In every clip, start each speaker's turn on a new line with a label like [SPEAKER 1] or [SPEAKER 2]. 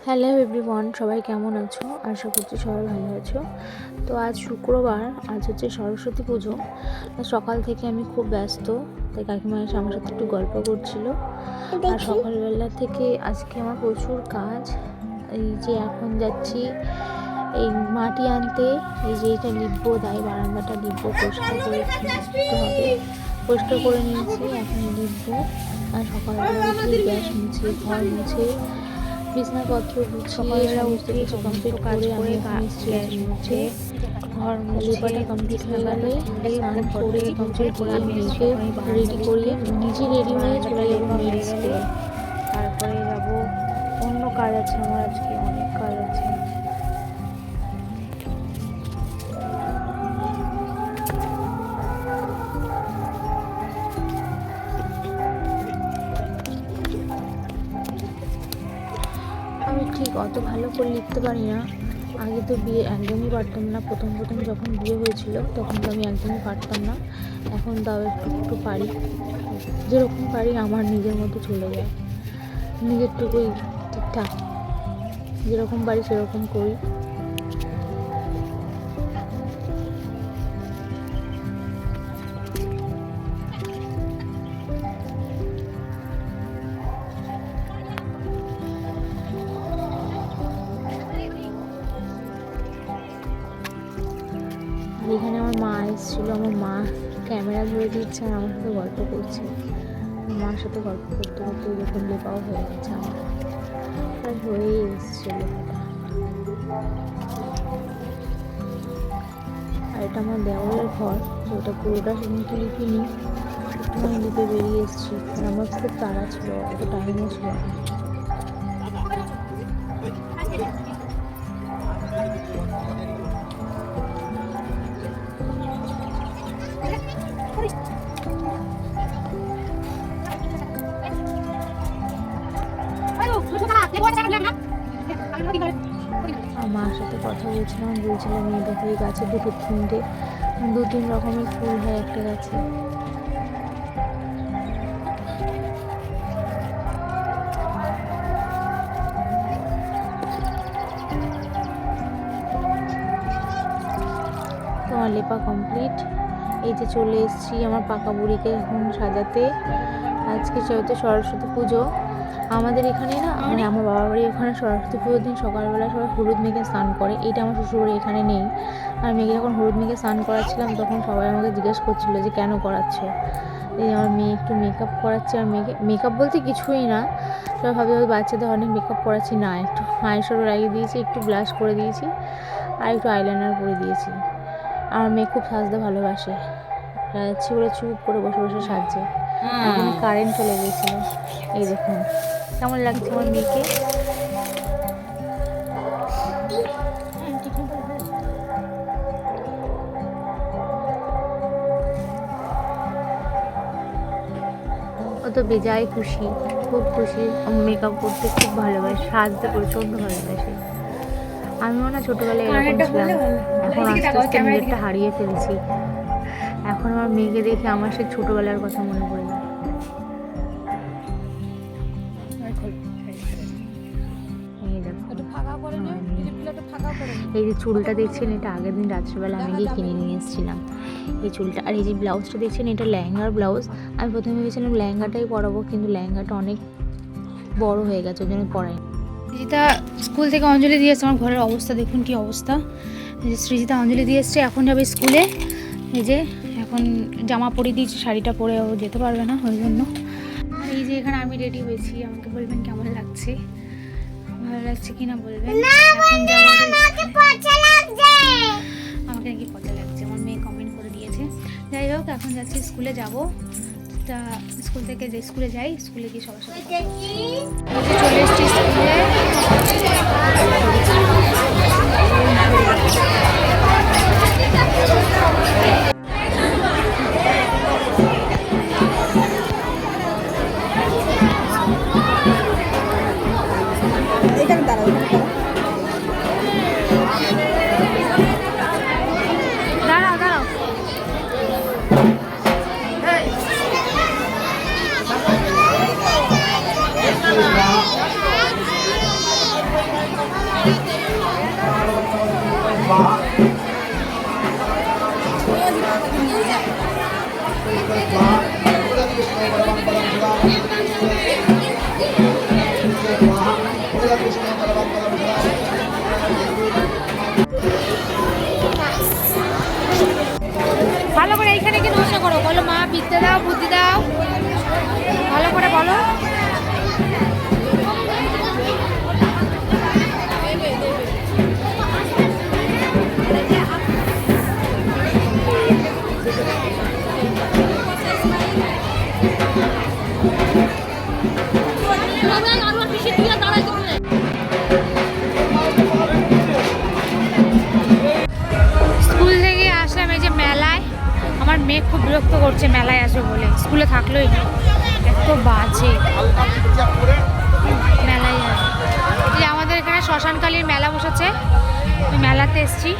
[SPEAKER 1] Hello everyone সবাই কেমন আছো? আশা করছি সবাই ভালো আছো। তো আজ শুক্রবার আজ হচ্ছে সরস্বতী পুজো। সকাল থেকে আমি খুব ব্যস্ত তাই কাকিমা এসে আমার সাথে একটু গল্প করছিল। আর সকালবেলা থেকে আজকে আমার প্রচুর কাজ। এই যে এখন যাচ্ছি এই মাটি আনতে এই যে এটা লিখব তাই বারান্দাটা লিখব পরিষ্কার করে দিতে হবে। পরিষ্কার করে নিয়েছি এখন লিখব আর সকালবেলা উঠে গ্যাস মুছে ঘর মুছে বিছনাপত্র গুছিয়ে সমস্ত কিছু কমপ্লিট করে আমি মুছে ঘর লেপাটা কমপ্লিট হয়ে গেলে স্নান করে কমপ্লিট করে মেয়েকে রেডি করিয়ে নিজে রেডি হয়ে চলে যাব মেয়ের স্কুলে তারপরে যাব অন্য কাজ আছে আমার আজকে অনেক কাজ আছে। অত ভালো করে লিখতে পারি না। আগে তো বিয়ে একদমই পারতাম না। প্রথম প্রথম যখন বিয়ে হয়েছিল, তখন তো আমি একদমই পারতাম না। এখন তাও একটু একটু পারি। যেরকম পারি, আমার নিজের মতো চলে যায়। নিজেরটুকুই ঠিকঠাক। যেরকম পারি, সেরকম করি। এখানে আমার মা এসেছিল, আমার মা ক্যামেরা ধরে দিচ্ছে আর আমার সাথে গল্প করছে। মার সাথে গল্প করতে করতে যখন লেপাও হয়ে গেছে আমার। প্রায় হয়েই এসছে লেপাটা আর এটা আমার দেওয়ালের ঘর, তো ওটা পুরোটা সেদিনকে লিখিনি। একটুখানি লিপে বেরিয়ে এসেছি। আর আমার খুব তাড়া ছিল, অত টাইমও ছিল মার সাথে কথা বলছিলাম বলছিলাম এই দেখো এই গাছে দুটো তিনটে, দু তিন রকমের ফুল হয় একটা গাছে। তোমার লেপা কমপ্লিট এই যে চলে এসেছি আমার পাকা বুড়িকে এখন সাজাতে। আজকে যেহেতু সরস্বতী পুজো। আমাদের এখানে না মানে আমার বাবার বাড়ি ওখানে সরস্বতী পুজোর দিন সকালবেলা সবাই হলুদ মেখে স্নান করে। এইটা আমার শ্বশুরবাড়ি এখানে নেই। আর মেয়েকে যখন হলুদ মেখে স্নান করাচ্ছিলাম তখন সবাই আমাকে জিজ্ঞেস করছিল যে কেন করাচ্ছ? এই আমার মেয়ে একটু মেকআপ করাচ্ছে। আর মেয়েকে মেকআপ বলতে কিছুই না। সবাই ভাবি ওই বাচ্চাদের অনেক মেকআপ করাচ্ছি। না একটু মায়ের লাগিয়ে দিয়েছি একটু ব্লাশ করে দিয়েছি আর একটু আইলাইনার করে দিয়েছি। আমার মেয়ে খুব সাজতে ভালোবাসে। যাচ্ছি বলে চুপ করে বসে বসে সাজছে। এখানে কারেন্ট চলে গিয়েছিল। এই দেখুন কেমন লাগছে আমার মেয়েকে? ও তো বেজায় খুশি খুব খুশি। মেকআপ করতে খুব ভালোবাসে সাজতে প্রচণ্ড ভালোবাসে। আমিও না ছোটোবেলায় এরকম ছিলাম। এখন আস্তে আস্তে নিজেরটা হারিয়ে ফেলছি। এখন আমার মেয়েকে দেখে আমার সে ছোটোবেলার কথা মনে পড়ে। এই যে চুলটা দেখছেন, এটা আগের দিন রাত্রিবেলা আমি গিয়ে কিনে নিয়ে এসেছিলাম। এই চুলটা, আর এই যে ব্লাউজটা দেখছেন, এটা লেহেঙ্গার ব্লাউজ। আমি প্রথমে ভেবেছিলাম লেহেঙ্গাটাই পরাবো, কিন্তু লেহেঙ্গাটা অনেক বড় হয়ে গেছে, ওই জন্য পরাই
[SPEAKER 2] সৃজিতা স্কুল থেকে অঞ্জলি দিয়ে এসছে, আমার ঘরের অবস্থা, দেখুন কি অবস্থা। যে সৃজিতা অঞ্জলি দিয়ে এসছে, এখন যাবে স্কুলে। এই যে এখন জামা পরিয়ে দিয়েছি, শাড়িটা পরে ও যেতে পারবে না, ওই জন্য। এই যে এখানে আমি রেডি হয়েছি, আমাকে বলবেন কেমন লাগছে। ভালো লাগছে কি না বলবেন। আমাকে নাকি পচা লাগছে আমার মেয়ে কমেন্ট করে দিয়েছে। যাই হোক এখন যাচ্ছি স্কুলে যাব। তা স্কুল থেকে যে স্কুলে যাই স্কুলে গিয়ে সবার সাথে। চলে এসেছি স্কুলে। বিদ্যা দাও বুদ্ধি দাও। ভালো করে বলো। মেয়ে খুব বিরক্ত করছে, মেলায় আসবে বলে। স্কুলে থাকলোই এত বাজে। মেলায় আসবে আমাদের এখানে শ্মশানকালীর মেলা বসেছে। মেলাতে এসছি।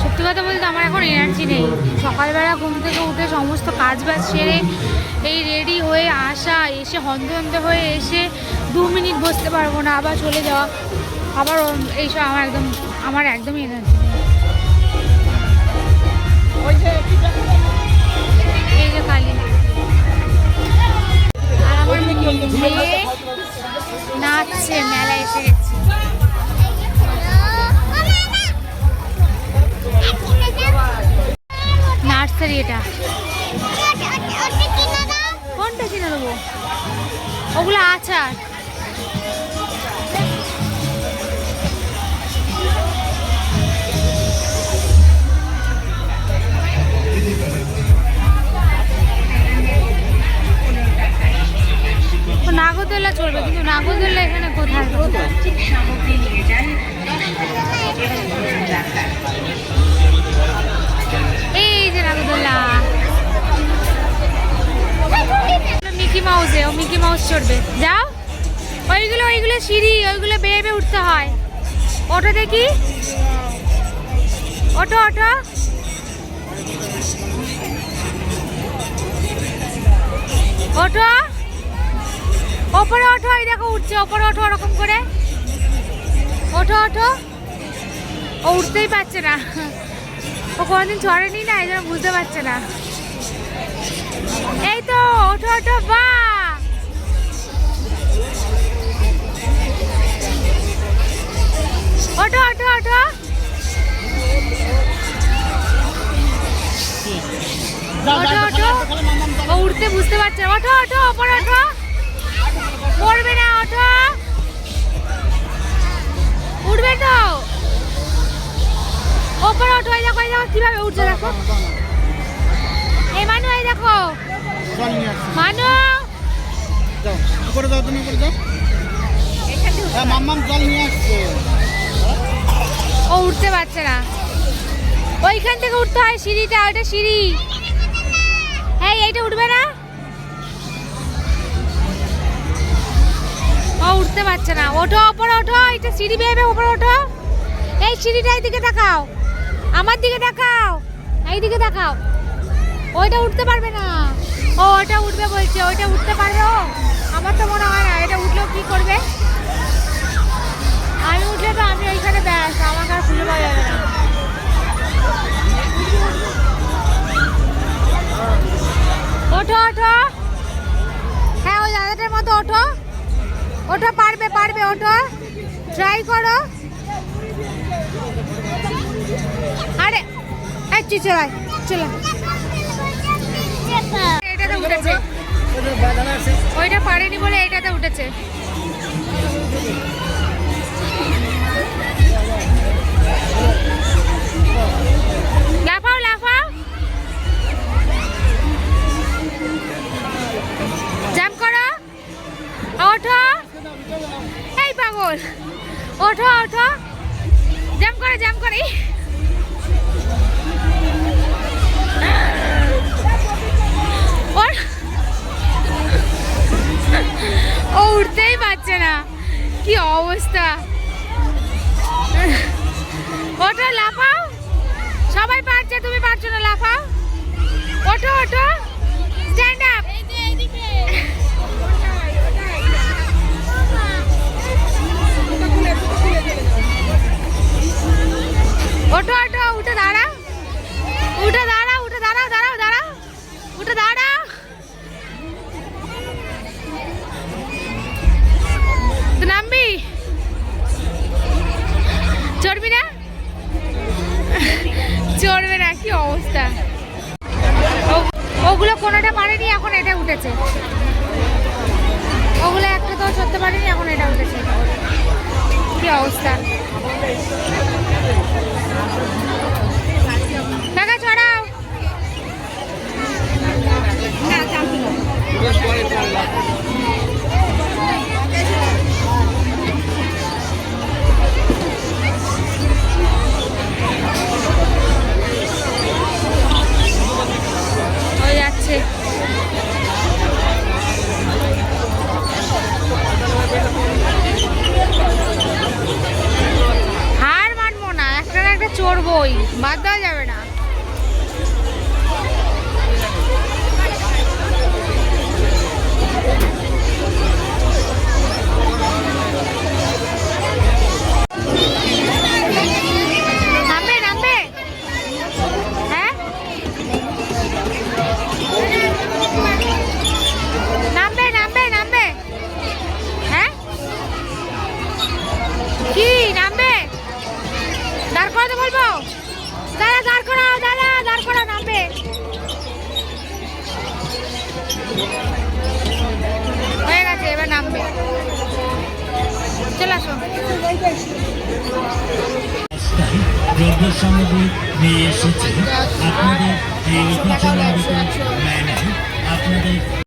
[SPEAKER 2] সত্যি কথা বলতে আমার এখন এনার্জি নেই। সকালবেলা ঘুম থেকে উঠে সমস্ত কাজ বাজ সেরে এই রেডি হয়ে আসা, এসে হন্তে হন্তে হয়ে এসে দু মিনিট বসতে পারব না, আবার চলে যাওয়া। আবার এইসব আমার একদম, আমার একদমই এনার্জি এই যে কালী। মেয়ে নাচছে এটা। কোনটা ওগুলো ও নাগরদোল্লা চলবে, কিন্তু নাগরদোল্লা এখানে কোথায়? এই যে নাগরদোল্লা মিকি মাউসে, ও মিকি মাউস চড়বে। যাও। ওইগুলো ওইগুলো সিঁড়ি, ওইগুলো বেয়ে বেয়ে উঠতে হয়। ওটো দেখি। ওটো ওটো ওটো ওপরে ওঠো এই দেখো উঠছে ওপরে ওঠো ওরকম করে ওঠো ওঠো ও উঠতেই পারছে না ও কোনোদিন চড়েনি না এই জন্য বুঝতে পারছে না এই তো ওঠো ওঠো বা ওঠো ওঠো ওঠো ওঠো ওঠো ও উঠতে বুঝতে পারছে। ওঠো ওঠো ওপরে ওঠো পড়বে না ওঠো। উঠবে তো। ওপরে ওঠো এই দেখো এই দেখো কীভাবে উঠছে দেখো। এই মানু এই দেখো। মানু।
[SPEAKER 3] উপরে যাও তুমি উপরে যাও। মাম্মাম জল নিয়ে আসছে।
[SPEAKER 2] ও উঠতে পারছে না। ওইখান থেকে উঠতে হয় সিঁড়িটা ওইটা সিঁড়ি। হ্যাঁ এইটা উঠবে না? ও উঠতে পারছে না। ওঠো, ওপরে ওঠো, এটা সিঁড়ি বেয়ে উপরে ওঠো। এই সিঁড়িটা এইদিকে দেখাও। আমার দিকে দেখাও। এইদিকে দেখাও। ওইটা উঠতে পারবে না। ও ওটা উঠবে বলছে, ওইটা উঠতে পারবে ও। আমার তো মনে হয় না, এটা উঠলেও কি করবে? আমি উঠলে তো আমি ওইখানে ব্যাস, আমাকে আর খুঁজে পাওয়া যাবে না। ওঠো ওঠো। হ্যাঁ ওই দাদাটার মতো ওঠো। ওঠো পারবে পারবে ওটা ট্রাই করো। আরে এই চি চলাই চলো এটাতে উঠেছে। ওইটা পারেনি বলে এটাতে উঠেছে। কি অবস্থা? ওটা লাফাও। সবাই পারছে তুমি পারছ না লাফাও। ওঠো ওঠো। স্ট্যান্ড আপ অবস্থা?
[SPEAKER 4] দ্রব্য সামগ্রী নিয়ে এসেছি আপনাদের এই অপচয়ের আপনাদের